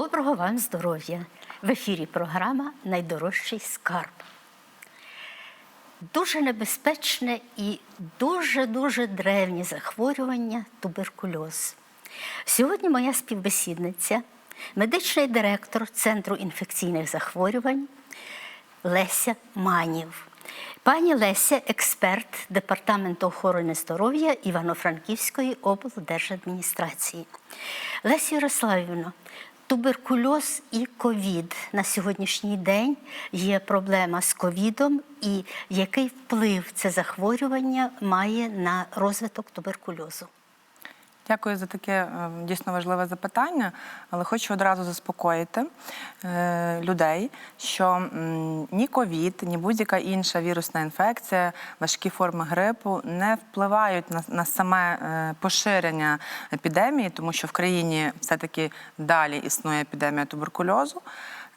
Доброго вам здоров'я! В ефірі програма Найдорожчий скарб. Дуже небезпечне і дуже-дуже древнє захворювання туберкульоз. Сьогодні моя співбесідниця, медичний директор Центру інфекційних захворювань Леся Манів. Пані Леся, експерт Департаменту охорони здоров'я Івано-Франківської облдержадміністрації. Леся Ярославівна, туберкульоз і ковід на сьогоднішній день є проблема з ковідом, і який вплив це захворювання має на розвиток туберкульозу? Дякую за таке е, дійсно важливе запитання, але хочу одразу заспокоїти е, людей, що ні ковід, ні будь-яка інша вірусна інфекція, важкі форми грипу не впливають на, на саме е, поширення епідемії, тому що в країні все-таки далі існує епідемія туберкульозу.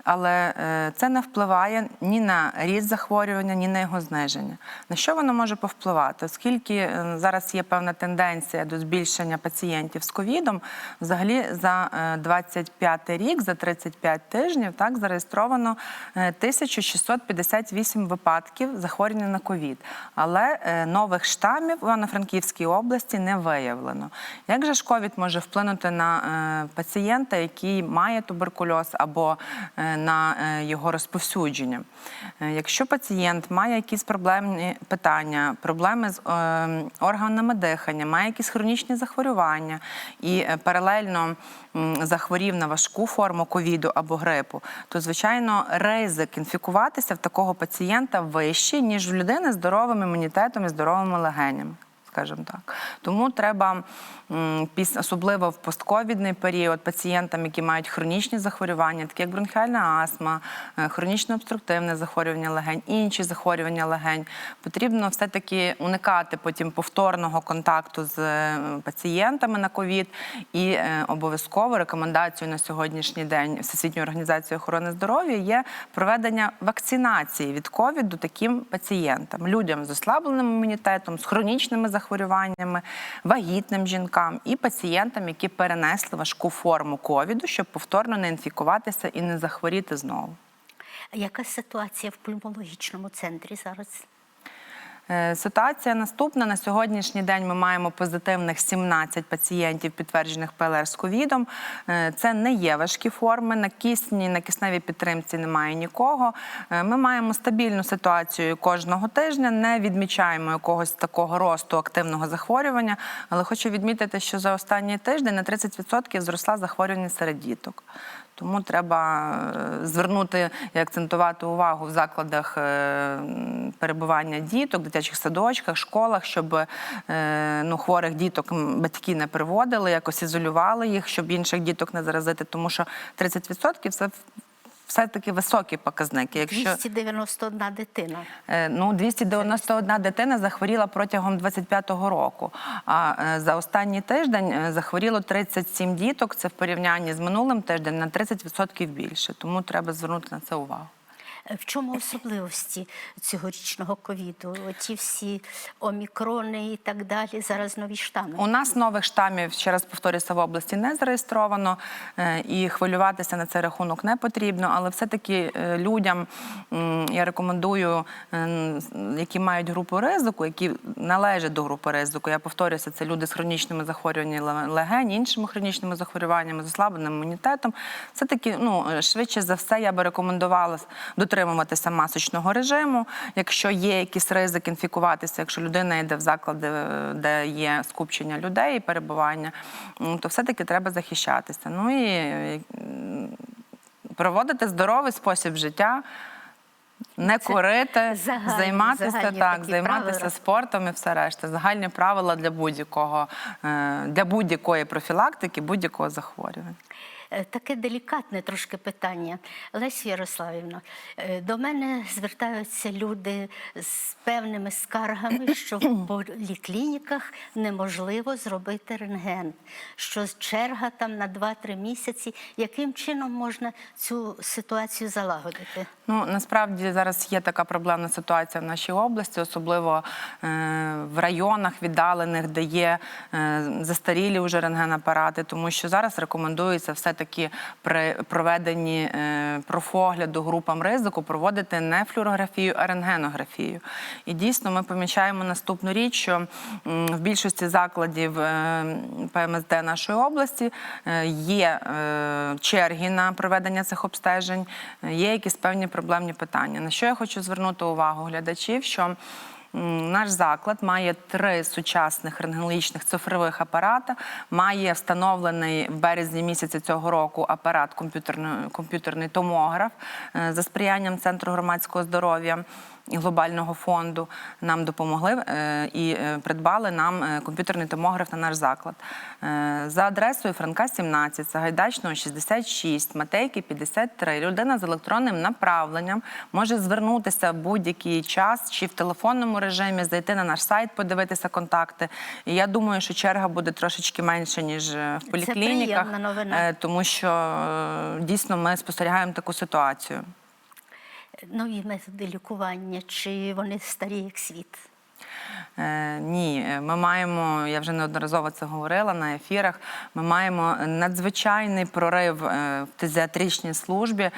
Але е, це не впливає ні на ріст захворювання, ні на його зниження. На що воно може повпливати? Оскільки е, зараз є певна тенденція до збільшення пацієнтів з ковідом, взагалі за е, 25 рік, за 35 тижнів, так зареєстровано е, 1658 випадків захворювання на ковід. Але е, нових штамів в Івано-Франківській області не виявлено. Як же ж ковід може вплинути на е, пацієнта, який має туберкульоз або е, на е, його розповсюдження? Е, Якщо пацієнт має якісь проблемні питання, проблеми з е, органами дихання, має якісь хронічні захворювання і паралельно захворів на важку форму ковіду або грипу, то звичайно ризик інфікуватися в такого пацієнта вищий, ніж в людини з здоровим імунітетом і здоровими легенями. Скажімо так, тому треба особливо в постковідний період пацієнтам, які мають хронічні захворювання, такі як бронхіальна астма, е, хронічне обструктивне захворювання легень, інші захворювання легень, потрібно все-таки уникати потім повторного контакту з е, пацієнтами на ковід і е, обов'язково рекомендацією на сьогоднішній день Всесвітньої організації охорони здоров'я є проведення вакцинації від ковіду таким пацієнтам, людям з ослабленим імунітетом, з хронічними захворюваннями, вагітним жінкам і пацієнтам, які перенесли важку форму ковіду, щоб повторно не інфікуватися і не захворіти знову. Яка ситуація в пульмологічному центрі зараз? Е, Ситуація наступна. На сьогоднішній день ми маємо позитивних 17 пацієнтів, підтверджених ПЛР з ковідом. Е, Це не є важкі форми. На кисні, на кисневій підтримці немає нікого. Е, Ми маємо стабільну ситуацію кожного тижня, не відмічаємо якогось такого росту активного захворювання. Але хочу відмітити, що за останній тиждень на 30% зросла захворюваність серед діток. Тому треба е, звернути і акцентувати увагу в закладах е, перебування діток, дитячих садочках, школах, щоб е, ну, хворих діток батьки не приводили, якось ізолювали їх, щоб інших діток не заразити, тому що 30% це все-таки високі показники. Якщо 291 дитина. Е, Ну, 291 дитина захворіла протягом 25-го року. А е, за останній тиждень е, захворіло 37 діток. Це в порівнянні з минулим тижнем на 30% більше. Тому треба звернути на це увагу. В чому особливості цьогорічного ковіду? Оті всі омікрони і так далі, зараз нові штами. У нас нових штамів, ще раз повторюся, в області не зареєстровано, е, і хвилюватися на цей рахунок не потрібно. Але все-таки е, людям я рекомендую, е, які мають групу ризику, які належать до групи ризику. Я повторюся, це люди з хронічними захворюваннями легень, іншими хронічними захворюваннями, з ослабленим імунітетом. Все таки, ну е, швидше за все, я би рекомендувала дотримуватися масочного режиму. Якщо є якийсь ризик інфікуватися, якщо людина йде в заклади, де є скупчення людей і перебування, то все-таки треба захищатися. Ну і проводити здоровий спосіб життя. Не Це курити, загальні- займатися загальні так, займатися правила. спортом і все решта. Загальні правила для будь-якого е, для будь-якої профілактики, будь-якого захворювання. Е, Таке делікатне трошки питання. Лесі Ярославівна, е, до мене звертаються люди з певними скаргами, що в поліклініках неможливо зробити рентген, що черга там на 2-3 місяці. Яким чином можна цю ситуацію залагодити? Ну насправді зараз є така проблемна ситуація в нашій області, особливо е, в районах віддалених, де є е, застарілі вже рентгенапарати, тому що зараз рекомендується все-таки таки при проведенні е, профогляду групам ризику проводити не флюорографію, а рентгенографію. І дійсно ми помічаємо наступну річ, що в більшості закладів е, ПМСД нашої області е, є черги на проведення цих обстежень, є якісь певні проблемні питання. На що я хочу звернути увагу глядачів, що Наш заклад має три сучасних рентгенологічних цифрових апарата. Має встановлений в березні місяці цього року апарат комп'ютерний, комп'ютерний томограф е, за сприянням Центру громадського здоров'я. Глобального фонду нам допомогли е, і е, придбали нам е, комп'ютерний томограф на наш заклад. За адресою Франка 17, Сагайдачного 66, Матейки 53. Людина з електронним направленням може звернутися в будь-який час чи в телефонному режимі, зайти на наш сайт, подивитися контакти. І я думаю, що черга буде трошечки менше, ніж в поліклініках, приємна новина. е, тому що дійсно ми спостерігаємо таку ситуацію. Нові методи лікування, чи вони старі як світ? Е, ні, е, ми маємо, я вже неодноразово це говорила на ефірах. Ми маємо надзвичайний прорив е, в тезіатричній службі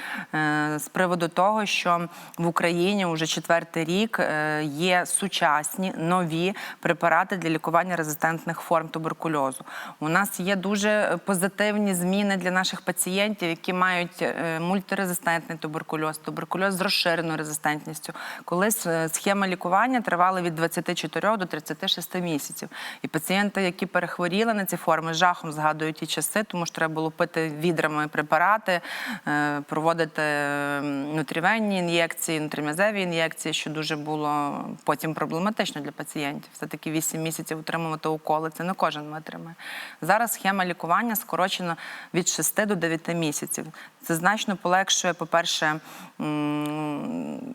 з приводу того, що в Україні вже четвертий рік є сучасні нові препарати для лікування резистентних форм туберкульозу. У нас є дуже позитивні зміни для наших пацієнтів, які мають мультирезистентний туберкульоз, туберкульоз з розширеною резистентністю. Колись схема лікування тривала від 24 до 36 місяців. І пацієнти, які перехворіли на ці форми, жахом згадують ті часи, тому що треба було пити відрами препарати, е, проводити е, нутрівенні ін'єкції, нутрімязеві ін'єкції, що дуже було потім проблематично для пацієнтів. Все-таки 8 місяців утримувати уколи, це не кожен витримає. Зараз схема лікування скорочена від 6 до 9 місяців. Це значно полегшує, по-перше,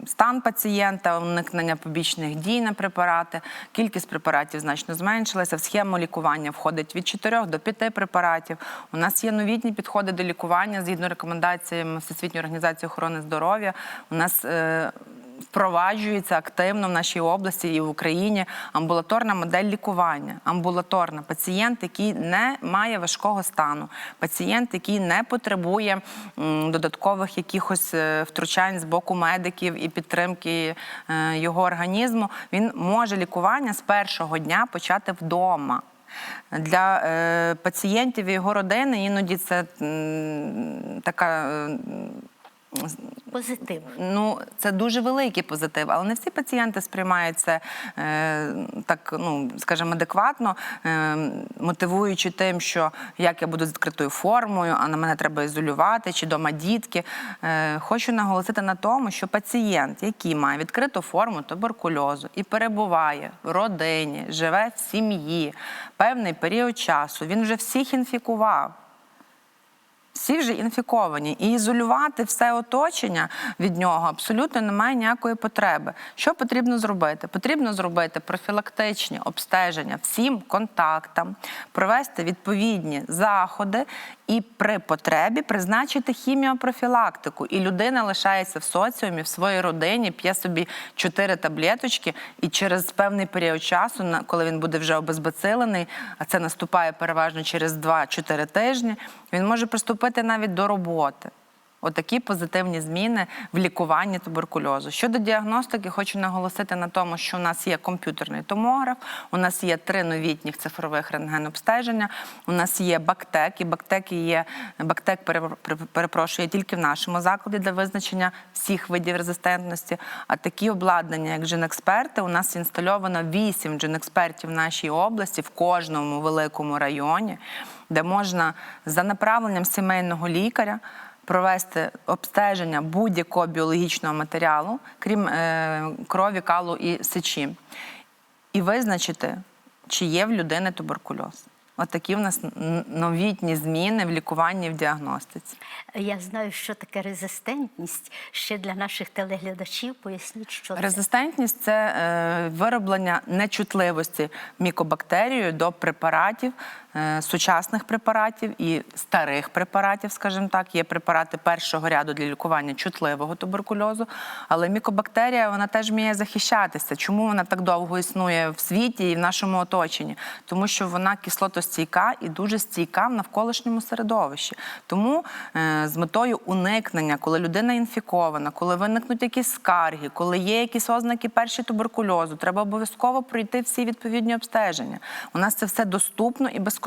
стан пацієнта, уникнення побічних дій на препарати. Кількість препаратів значно зменшилася. В схему лікування входить від 4 до 5 препаратів. У нас є новітні підходи до лікування згідно рекомендаціям Всесвітньої організації охорони здоров'я. У нас е, впроваджується активно в нашій області і в Україні амбулаторна модель лікування. Амбулаторна пацієнт, який не має важкого стану, пацієнт, який не потребує додаткових якихось е, втручань з боку медиків і підтримки е, його організму. Він може лікування з першого дня почати вдома. Для е, пацієнтів і його родини іноді це м, така. Позитив. Ну, це дуже великий позитив, але не всі пацієнти сприймають це е, так, ну скажімо, адекватно, е, мотивуючи тим, що як я буду з відкритою формою, а на мене треба ізолювати, чи дома дітки. Е, хочу наголосити на тому, що пацієнт, який має відкриту форму туберкульозу і перебуває в родині, живе в сім'ї певний період часу, він вже всіх інфікував. Всі вже інфіковані, і ізолювати все оточення від нього абсолютно немає ніякої потреби. Що потрібно зробити? Потрібно зробити профілактичні обстеження всім контактам, провести відповідні заходи і при потребі призначити хіміопрофілактику. І людина лишається в соціумі, в своїй родині, п'є собі чотири таблеточки, і через певний період часу, коли він буде вже обезбацилений, а це наступає переважно через 2-4 тижні, він може приступити навіть до роботи. Отакі позитивні зміни в лікуванні туберкульозу. Щодо діагностики, хочу наголосити на тому, що у нас є комп'ютерний томограф, у нас є три новітніх цифрових рентгенобстеження, у нас є бактек, і бактек є бактек пере- пере- перепрошую тільки в нашому закладі для визначення всіх видів резистентності. А такі обладнання, як джин-експерти, у нас інстальовано вісім джин-експертів в нашій області в кожному великому районі, де можна за направленням сімейного лікаря провести обстеження будь-якого біологічного матеріалу, крім е, крові, калу і сечі, і визначити, чи є в людини туберкульоз. От такі в нас новітні зміни в лікуванні в діагностиці. Я знаю, що таке резистентність. Ще для наших телеглядачів поясніть, що. Резистентність це е, вироблення нечутливості мікобактерією до препаратів сучасних препаратів і старих препаратів, скажімо так. Є препарати першого ряду для лікування чутливого туберкульозу, але мікобактерія вона теж вміє захищатися. Чому вона так довго існує в світі і в нашому оточенні? Тому що вона кислотостійка і дуже стійка в навколишньому середовищі. Тому е, з метою уникнення, коли людина інфікована, коли виникнуть якісь скарги, коли є якісь ознаки перші туберкульозу, треба обов'язково пройти всі відповідні обстеження. У нас це все доступно і безкоштовно.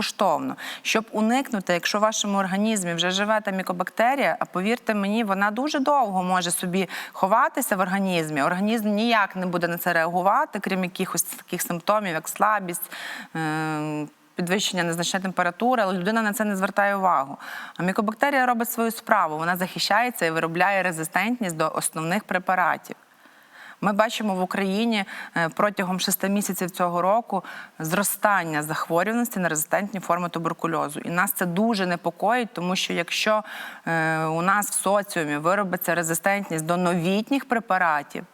Щоб уникнути, якщо в вашому організмі вже живе та мікобактерія, а повірте мені, вона дуже довго може собі ховатися в організмі. Організм ніяк не буде на це реагувати, крім якихось таких симптомів, як слабість. е, Підвищення незначної температури, але людина на це не звертає увагу. А мікобактерія робить свою справу. Вона захищається і виробляє резистентність до основних препаратів. Ми бачимо в Україні е, протягом шести місяців цього року зростання захворюваності на резистентні форми туберкульозу. І нас це дуже непокоїть, тому що якщо е, у нас в соціумі виробиться резистентність до новітніх препаратів,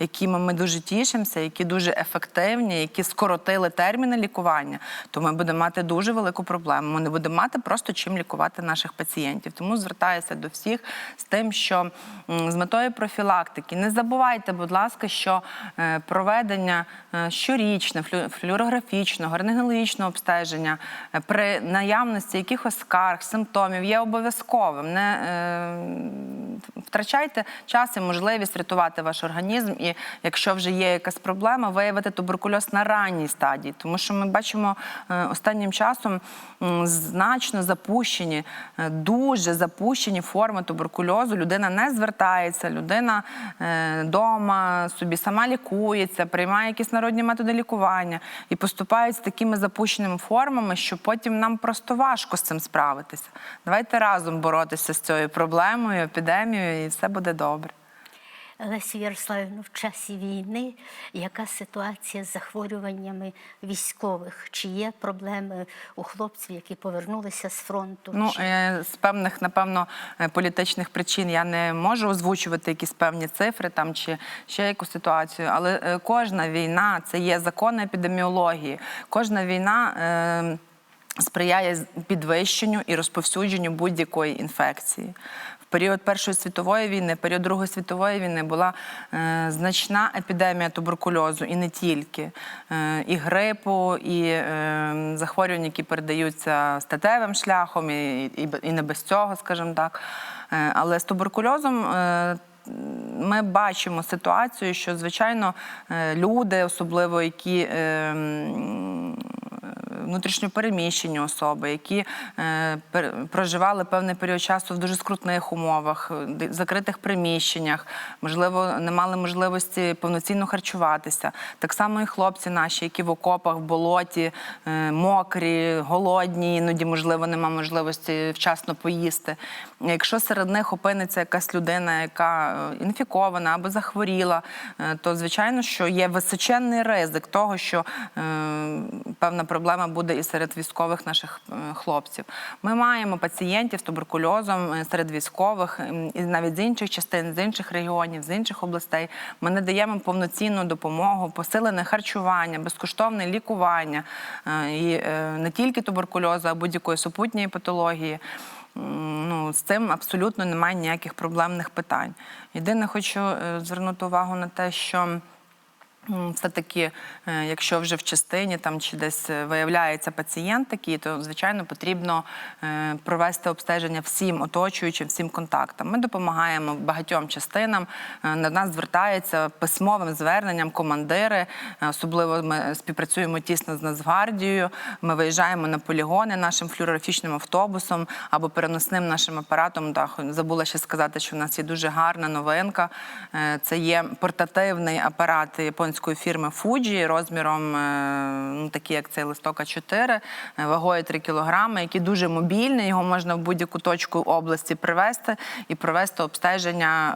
якими ми дуже тішимося, які дуже ефективні, які скоротили терміни лікування, то ми будемо мати дуже велику проблему. Ми не будемо мати просто чим лікувати наших пацієнтів. Тому звертаюся до всіх з тим, що з метою профілактики не забувайте, будь ласка, що е, проведення е, щорічне флю- флюорографічного, рентгенологічного обстеження е, при наявності якихось скарг, симптомів є обов'язковим. Не е, втрачайте час і можливість рятувати ваш організм. І якщо вже є якась проблема, виявити туберкульоз на ранній стадії, тому що ми бачимо е, останнім часом значно запущені, е, дуже запущені форми туберкульозу. Людина не звертається, людина вдома собі сама лікується, приймає якісь народні методи лікування і поступають з такими запущеними формами, що потім нам просто важко з цим справитися. Давайте разом боротися з цією проблемою, епідемією, і все буде добре. Лесі Ярославівна, в часі війни яка ситуація з захворюваннями військових? Чи є проблеми у хлопців, які повернулися з фронту? Ну, Чи- е, з певних, напевно, е, політичних причин я не можу озвучувати якісь певні цифри там чи ще якусь ситуацію, але е, кожна війна це є закон епідеміології. Кожна війна. е, Сприяє підвищенню і розповсюдженню будь-якої інфекції. Період Першої світової війни, період Другої світової війни була е, значна епідемія туберкульозу і не тільки е, і грипу, і е, захворювань, які передаються статевим шляхом, і, і, і не без цього, скажімо так. Е, але з туберкульозом. Е, ми бачимо ситуацію, що звичайно е, люди, особливо які е, м, внутрішньопереміщені особи, які е, проживали певний період часу в дуже скрутних умовах, е, закритих приміщеннях, можливо, не мали можливості повноцінно харчуватися. Так само і хлопці наші, які в окопах, в болоті, е, мокрі, голодні, іноді, можливо, нема можливості вчасно поїсти. Якщо серед них опиниться якась людина, яка інфікована або захворіла, то звичайно, що є височенний ризик того, що певна проблема буде і серед військових наших е, хлопців. Ми маємо пацієнтів з туберкульозом е, серед військових і навіть з інших частин, з інших регіонів, з інших областей. Ми надаємо повноцінну допомогу, посилене харчування, безкоштовне лікування е, і не тільки туберкульозу, а будь-якої супутньої патології. Ну, з цим абсолютно немає ніяких проблемних питань. Єдине, хочу звернути увагу на те, що Все-таки, е, якщо вже в частині там чи десь е, виявляється пацієнт такий, то звичайно потрібно е, провести обстеження всім оточуючим, всім контактам. Ми допомагаємо багатьом частинам. На нас звертаються письмовим зверненням командири. Особливо ми співпрацюємо тісно з Нацгвардією. Ми виїжджаємо на полігони нашим флюорографічним автобусом або переносним нашим апаратом. Да, забула ще сказати, що в нас є дуже гарна новинка. Це є портативний апарат японської фірми Fuji розміром, е, ну, такі як цей листок А4, е, вагою 3 кілограми, який дуже мобільний. Його можна в будь-яку точку області привезти і провести обстеження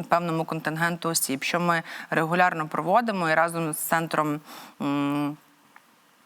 е, певному контингенту осіб, що ми регулярно проводимо і разом з центром.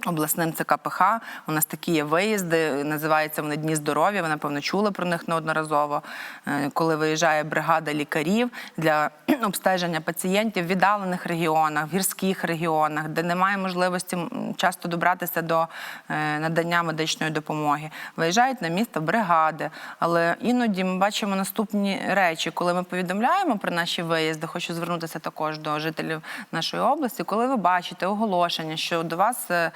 Обласним ЦКПХ у нас такі є виїзди, називаються вони Дні здоров'я. Ви напевно чули про них неодноразово. Е, Коли виїжджає бригада лікарів для обстеження пацієнтів в віддалених регіонах, в гірських регіонах, де немає можливості часто добратися до е, надання медичної допомоги. Виїжджають на місто бригади, але іноді ми бачимо наступні речі, коли ми повідомляємо про наші виїзди. Хочу звернутися також до жителів нашої області. Коли ви бачите оголошення, що до вас е,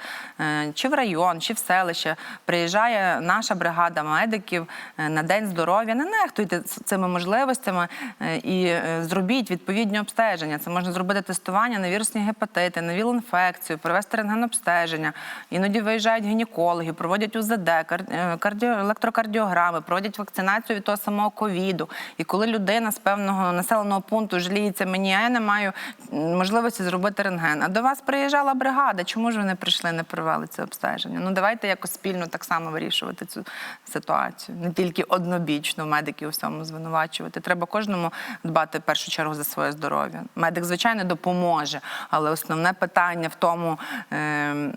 чи в район, чи в селище приїжджає наша бригада медиків е, на день здоров'я, не нехтуйте цими можливостями е, і е, зробіть відповідні обстеження. Це можна зробити тестування на вірусні гепатити, на віл-інфекцію, провести рентгенобстеження. Іноді виїжджають гінекологи, проводять УЗД, кар- е, електрокардіограми, проводять вакцинацію від того самого ковіду. І коли людина з певного населеного пункту жаліється мені, а я не маю можливості зробити рентген. А до вас приїжджала бригада. Чому ж ви не прийшли, не провели це обстеження? Ну давайте якось спільно так само вирішувати цю ситуацію. Не тільки однобічно медиків у всьому звинувачувати. Треба кожному дбати в першу чергу за своє здоров'я. Медик, звичайно, допоможе, але основне питання в тому. Е-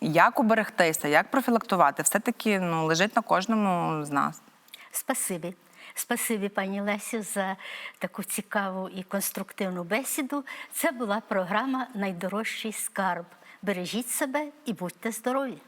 як уберегтися, як профілактувати, все-таки ну, лежить на кожному з нас. Спасибі. Спасибі, пані Лесю, за таку цікаву і конструктивну бесіду. Це була програма Найдорожчий скарб. Бережіть себе і будьте здорові!